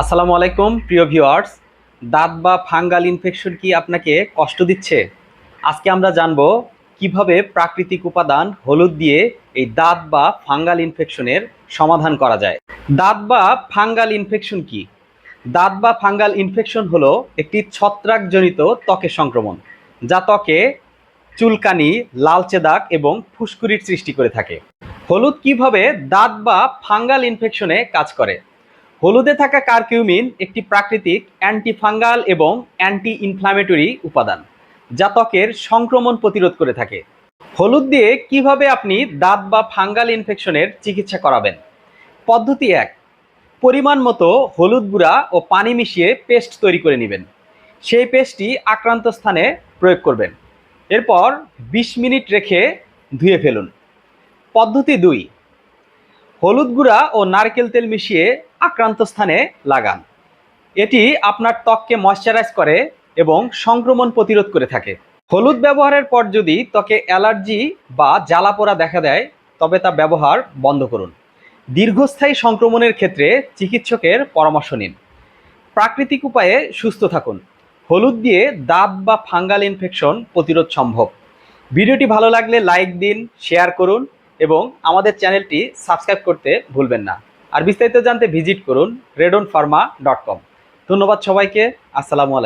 আসসালামু আলাইকুম, প্রিয় ভিউয়ার্স। দাঁত বা ফাঙ্গাল ইনফেকশন কি আপনাকে কষ্ট দিচ্ছে? আজকে আমরা জানব কীভাবে প্রাকৃতিক উপাদান হলুদ দিয়ে এই দাঁত বা ফাঙ্গাল ইনফেকশনের সমাধান করা যায়। দাঁত বা ফাঙ্গাল ইনফেকশন কি? দাঁত বা ফাঙ্গাল ইনফেকশন হলো একটি ছত্রাকজনিত ত্বকের সংক্রমণ, যা ত্বকে চুলকানি, লালচে দাগ এবং ফুসকুরির সৃষ্টি করে থাকে। হলুদ কীভাবে দাঁত বা ফাঙ্গাল ইনফেকশনে কাজ করে? হলুদে থাকা কারকিউমিন একটি প্রাকৃতিক অ্যান্টিফাঙ্গাল এবং অ্যান্টি ইনফ্ল্যামেটরি উপাদান, যা ত্বকের সংক্রমণ প্রতিরোধ করে থাকে। হলুদ দিয়ে কীভাবে আপনি দাঁত বা ফাঙ্গাল ইনফেকশনের চিকিৎসা করাবেন? পদ্ধতি এক, পরিমাণ মতো হলুদ গুঁড়া ও পানি মিশিয়ে পেস্ট তৈরি করে নেবেন। সেই পেস্টটি আক্রান্ত স্থানে প্রয়োগ করবেন। এরপর বিশ মিনিট রেখে ধুয়ে ফেলুন। পদ্ধতি দুই হলুদ গুঁড়া ও নারকেল তেল মিশিয়ে আক্রান্ত স্থানে লাগান। এটি আপনার ত্বককে ময়শ্চারাইজ করে এবং সংক্রমণ প্রতিরোধ করে থাকে। হলুদ ব্যবহারের পর যদি ত্বকে অ্যালার্জি বা জ্বালাপোড়া দেখা দেয়, তবে তা ব্যবহার বন্ধ করুন। দীর্ঘস্থায়ী সংক্রমণের ক্ষেত্রে চিকিৎসকের পরামর্শ নিন। প্রাকৃতিক উপায়ে সুস্থ থাকুন। হলুদ দিয়ে দাঁত বা ফাঙ্গাল ইনফেকশন প্রতিরোধ সম্ভব। ভিডিওটি ভালো লাগলে লাইক দিন, শেয়ার করুন। এবং আমাদের চ্যানেলটি সাবস্ক্রাইব করতে ভুলবেন না। আর বিস্তারিত জানতে ভিজিট করুন রেডন ফার্মা ডট কম। ধন্যবাদ সবাইকে। আসসালামু আলাইকুম।